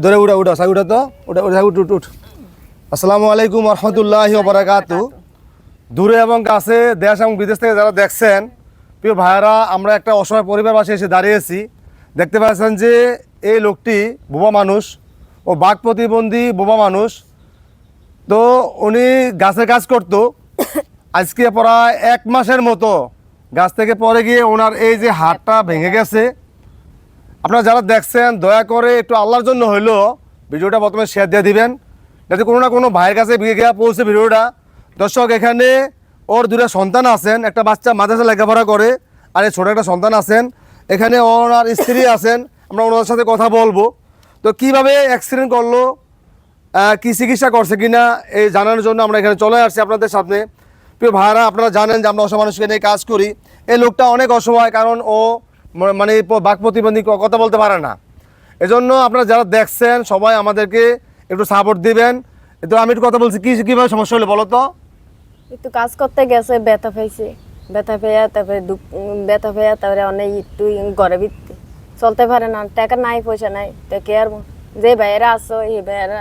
ধরে উঠা উঠা সাই উঠা তো? উঠা উঠা উঠ উঠ আসসালামু আলাইকুম রহমতুল্লাহ বারাকাতু দূরে এবং কাছে দেশ এবং বিদেশ থেকে যারা দেখছেন, প্রিয় ভাইয়েরা, আমরা একটা অসহায় পরিবার পাশে এসে দাঁড়িয়েছি। দেখতে পাচ্ছেন যে এই লোকটি বোবা মানুষ ও বাঘ প্রতিবন্ধী বোবা মানুষ। তো উনি গাছের কাজ করতো। আজকে প্রায় এক মাসের মতো গাছ থেকে পরে গিয়ে ওনার এই যে হাতটা ভেঙে গেছে। আপনারা যারা দেখছেন, দয়া করে একটু আল্লাহর জন্য হইল ভিডিওটা প্রথমে শেয়ার দিয়ে দিবেন। যাতে কোনো না কোনো ভাইয়ের কাছে গিয়ে পৌঁছে ভিডিওটা। দর্শক, এখানে ওর দুটো সন্তান আছেন, একটা বাচ্চা মাদ্রাসা লেখাপড়া করে আর এই ছোটো একটা সন্তান আছেন। এখানে ওনার স্ত্রী আছেন, আমরা ওনার সাথে কথা বলব। তো কীভাবে অ্যাক্সিডেন্ট করল কি চিকিৎসা করছে কি না এই জানার জন্য আমরা এখানে চলে আসছি আপনাদের সামনে। প্রিয় ভাইরা আপনারা জানেন যে আমরা অসহায় মানুষকে নিয়ে কাজ করি। এই লোকটা অনেক অসহায়, কারণ ও মানে বাক প্রতিবন্ধী কথা বলতে পারে না। এজন্য আপনারা যারা দেখছেন সবাই আমাদেরকে একটু সাপোর্ট দিবেন। তো আমি একটু কথা বলছি কি কীভাবে সমস্যা হলো বলো তো? একটু কাজ করতে গেছে ব্যথা পাইছে। ব্যথা পেয়ে তারপরে ব্যথা পেয়ে তারপরে অনেক একটু ঘরে ভিত্তি। চলতে পারে না টাকা নাই পয়সা নাই তো কে আর যে ভাইয়েরা আসো এই ভাইয়েরা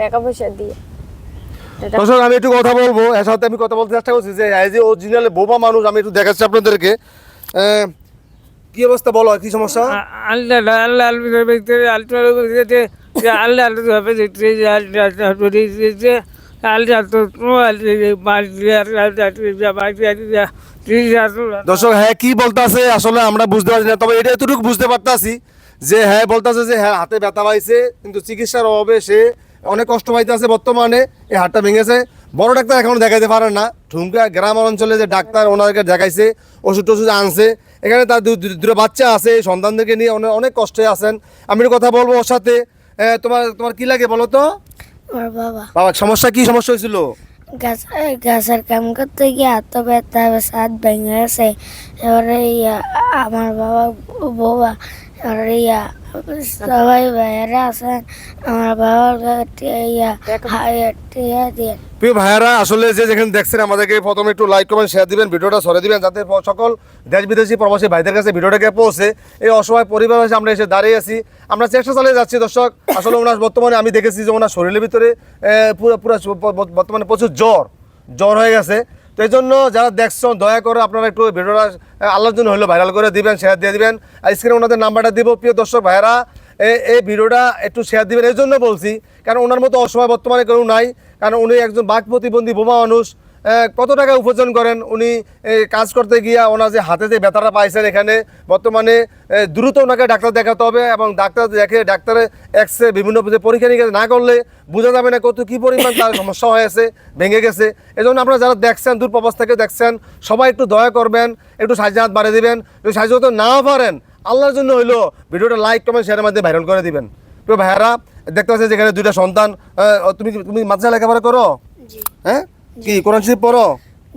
টাকা পয়সা দিয়ে। দর্শক আমি একটু কথা বলব এর সাথে আমি কথা বলতে চেষ্টা করছি যে এই যে অরিজিনাল বোবা মানুষ আমি একটু দেখাচ্ছি আপনাদেরকে। কি অবস্থা বলো কি সমস্যা আল্লাহ আল্লাহ আল্লাহ দর্শক হ্যাঁ কি বলতাছে আসলে আমরা বুঝতে পারছি না তবে এটা এতটুকু বুঝতে পারতাছি যে হ্যাঁ বলতাছে যে হ্যাঁ হাতে ব্যথা পাইছে কিন্তু চিকিৎসার অভাবে সে অনেক কষ্ট পাইতেছে বর্তমানে এই হাতটা ভেঙেছে বড় ডাক্তার এখনও দেখাইতে পারে না। ঠুমকা গ্রাম অঞ্চলে যে ডাক্তার ওনাদেরকে দেখাইছে ওষুধ টষুধ আনছে এখানে তার দুটো বাচ্চা আছে এই সন্তানদেরকে নিয়ে অনেক অনেক কষ্টে আছেন। আমি একটু কথা বলব ওর সাথে। তোমার তোমার কি লাগে বলো তো? আমার বাবা। বাবা সমস্যা কি? সমস্যা হয়েছিল? গাছ গাছের কাম করতে গিয়ে হাত ব্যথা হাত ভেঙে গেছে। এবারে আমার বাবা বাবা ইয়া সবাই ভাইয়েরা আছেন আমার বাবার ইয়া টিয়া দিয়ে প্রিয় ভাইয়ারা আসলে যে যেখানে দেখছেন আমাদেরকে প্রথমে একটু লাইক কমেন্ট শেয়ার দিবেন ভিডিওটা সরে দিবেন যাতে সকল দেশ বিদেশি প্রবাসী ভাইদের কাছে ভিডিওটাকে পৌঁছে। এই অসহায় পরিবার হিসেবে আমরা এসে দাঁড়িয়ে আছি। আমরা চেষ্টা চালিয়ে যাচ্ছি দর্শক। আসলে ওনার বর্তমানে আমি দেখেছি যে ওনার শরীরের ভিতরে পুরো পুরো বর্তমানে প্রচুর জ্বর। জ্বর হয়ে গেছে। তো এই জন্য যারা দেখছেন, দয়া করে আপনারা একটু ভিডিওটা আল্লাহর জন্য হলো ভাইরাল করে দিবেন শেয়ার দিয়ে দিবেন। আর স্ক্রিনে ওনাদের নাম্বারটা দিব, প্রিয় দর্শক ভাইরা এই ভিডিওটা একটু শেয়ার দিবেন, এই জন্য বলছি, কারণ ওনার মতো অসময় বর্তমানে কেউ নাই, কারণ উনি একজন বাক প্রতিবন্ধী বোমা মানুষ। কত টাকা উপার্জন করেন? উনি কাজ করতে গিয়া ওনার যে হাতে যে ব্যথাটা পাইছেন এখানে বর্তমানে দ্রুত ওনাকে ডাক্তার দেখাতে হবে এবং ডাক্তার দেখে ডাক্তারে এক্স রে বিভিন্ন পরীক্ষা নিরীক্ষা না করলে বোঝা যাবে না কত কী পরিমাণ তার সমস্যা হয়েছে ভেঙে গেছে। এই জন্য আপনারা যারা দেখছেন দূর প্রবাস থেকে দেখছেন সবাই একটু দয়া করবেন একটু সাহায্য হাত বাড়িয়ে দেবেন। যদি সাহায্য করতে নাও পারেন আল্লাহর জন্য হইল ভিডিওটা লাইক কমেন্ট শেয়ারের মাধ্যমে ভাইরাল করে দিবেন। তো ভাইয়ারা দেখতে পাচ্ছি যেখানে দুইটা সন্তান তুমি তুমি মাদ্রাসা লেখাপড়া করো? হ্যাঁ? কি কোরআন শরীফ পড়ো?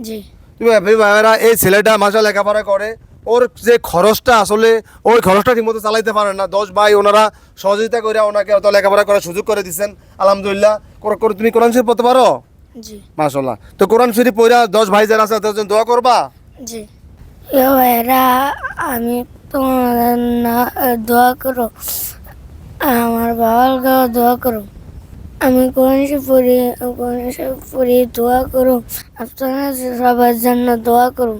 জি। তুমি ভাবি ভাইয়েরা এই ছেলেটা মাসা লেখাপড়া করে। ওর যে খরচটা আসলে ওই খরচটা ঠিকমতো চালাইতে পারে না। দশ ভাই ওনারা সহযোগিতা করে ওনাকে অত লেখাপড়া করার সুযোগ করে দিচ্ছেন আলহামদুলিল্লাহ। তুমি কোরআন শরীফ পড়তে পারো? জি। মাসাল্লাহ তো কোরআন শরীফ পড়া দশ ভাই যারা আছে তাদের জন্য দোয়া করবা? জি। আমি তোমাদের না দোয়া করো। আমার বাবার গাও দোয়া করো। আমি কোরআন পড়ি কোরআন পড়ি দোয়া করো আপনারা সবার জন্য দোয়া করো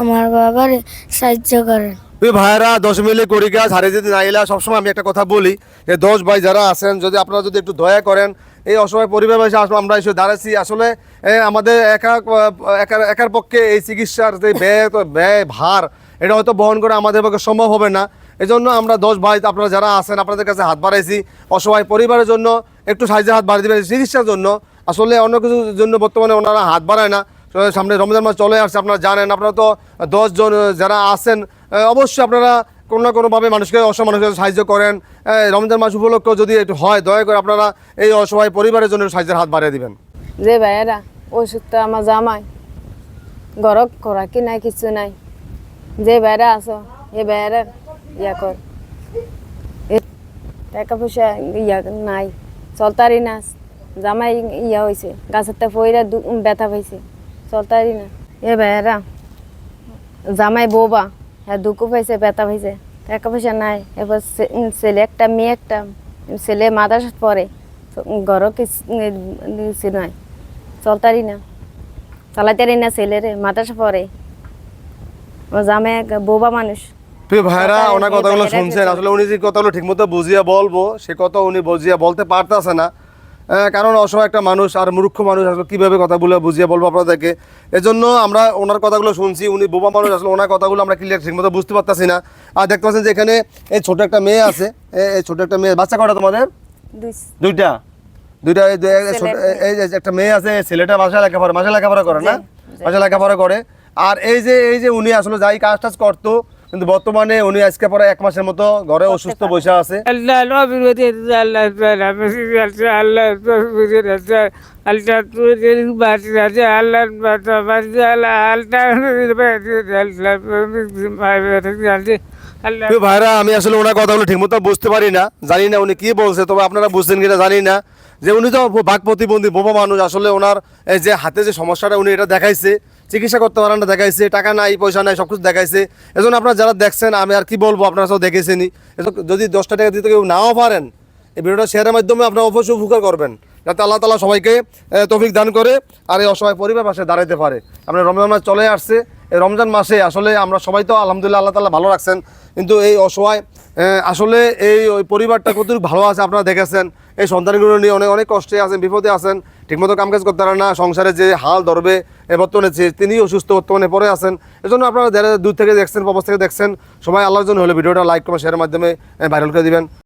আমার বাবারে সাহায্য করেন। তুই ভাইরা দশ মিলে করি গাছ হারিয়ে যদি না এলা সবসময় আমি একটা কথা বলি যে, দশ ভাই যারা আছেন, যদি আপনারা যদি একটু দয়া করেন, এই অসহায় পরিবার আসলে আমরা এসে দাঁড়াচ্ছি। আসলে আমাদের একা একার পক্ষে এই চিকিৎসার যে ব্যয় ব্যয়, ভার, এটা হয়তো বহন করে আমাদের পক্ষে সম্ভব হবে না। এই জন্য আমরা দশ ভাই আপনারা যারা আছেন, আপনাদের কাছে হাত বাড়াইছি। অসহায় পরিবারের জন্য একটু সাহায্যের হাত বাড়িয়ে দেবেন। চিকিৎসার জন্য। আসলে অন্য কিছুর জন্য বর্তমানে ওনারা হাত বাড়ায় না। সামনে রমজান মাস চলে আসছে, আপনারা জানেন। আপনারা তো দশজন যারা আছেন অবশ্যই আপনারা কোনো না কোনোভাবে মানুষকে, অসহায় মানুষকে সাহায্য করেন। রমজান মাস উপলক্ষে যদি একটু হয়, দয়া করে আপনারা এই অসহায় পরিবারের জন্য সাহায্যের হাত বাড়িয়ে দিবেন। যে ভাইয়েরা ওষুধটা আমার জামাই। গরক করা কি নাই, কিছু নাই। যে ভাইয়েরা আসো এ ভাইয়েরা ইয়া টাকা পয়সা ইয়া নাই চলতারি না জামাই ইয়া হয়েছে গাছের তে পইরা ব্যথা পাইছে চলতারি না এ ভাইয়েরা জামাই বৌবা হ্যাঁ দুঃখ পাইছে ব্যথা পাইছে টাকা পয়সা নাই এবার ছেলে একটা মেয়ে একটা ছেলে মাদ্রাসা পড়ে ঘরও কিছু নয় চলতারি না চালাতারি না ছেলেরে মাদ্রাসা পড়ে আমার জামাই বোবা মানুষ প্রিয় ভাইরা কথা- ওনার কথাগুলো শুনছেন। আসলে উনি যে কথাগুলো ঠিকমতো বুঝিয়ে বলব সে কথা উনি বুঝিয়ে বলতে পারতেছে না। কারণ অসহায় একটা মানুষ আর মূর্খ মানুষ আসলে কীভাবে কথাগুলো বুঝিয়ে বলব আপনাদেরকে? এজন্য আমরা ওনার কথাগুলো শুনছি উনি বোবা মানুষ আসলে ওনার কথাগুলো আমরা ক্লিয়ার ঠিকমতো বুঝতে পারতাছি না। আর দেখতে পাচ্ছেন যে এখানে এই ছোট একটা মেয়ে আছে। এই ছোট একটা মেয়ে বাচ্চা কটা তোমাদের? দুইটা। দুইটা এই যে একটা মেয়ে আছে ছেলেটা বাসায় লেখাপড়া বাসায় লেখাপড়া করে না? বাসায় লেখাপড়া করে। আর এই যে এই যে উনি আসলে যাই কাজ টাজ করতো কিন্তু বর্তমানে উনি আজকে পরে এক মাসের মতো ঘরে অসুস্থ বসে আছে। ভাইরা আমি আসলে ওনার কথাগুলো ঠিকমতো বুঝতে পারি না জানি না উনি কি বলছে তবে আপনারা বুঝছেন কিনা জানি না। যে উনি তো বাঘ প্রতিবন্ধী বোবা মানুষ আসলে ওনার এই যে হাতে যে সমস্যাটা উনি এটা দেখাইছে চিকিৎসা করতে পারেন না, দেখাইছে, টাকা নাই, পয়সা নাই সব কিছু দেখাইছে। এজন্য আপনারা যারা দেখছেন, আমি আর কি বলব, আপনারা সব এজন্য যদি দশটা টাকা দিতে কেউ নাও পারেন, এই ভিডিওটা শেয়ারের মাধ্যমে আপনারা অবশ্যই উপকার করবেন। যাতে আল্লাহ তালা সবাইকে তৌফিক দান করে আর এই অসহায় পরিবার পাশে দাঁড়াইতে পারে। আপনার রমজান মাস চলে আসছে। এই রমজান মাসে আসলে আমরা সবাই তো আলহামদুলিল্লাহ আল্লাহ তালা ভালো রাখছেন। কিন্তু এই অসহায় আসলে এই ওই পরিবারটা কতটুকু ভালো আছে আপনারা দেখেছেন। এই সন্তানগুলো নিয়ে অনেক অনেক কষ্টে আছেন, বিপদে আছেন। ঠিকমতো কামকাজ করতে পারেন না, সংসারে যে হাল ধরবে বর্তমানে যে তিনি অসুস্থ বর্তমানে পরে আছেন। এজন্য আপনারা যারা দূর থেকে দেখছেন, প্রবাস থেকে দেখছেন, সবাই আল্লাহর জন্য হলে ভিডিওটা লাইক কমেন্ট শেয়ারের মাধ্যমে ভাইরাল করে দিবেন।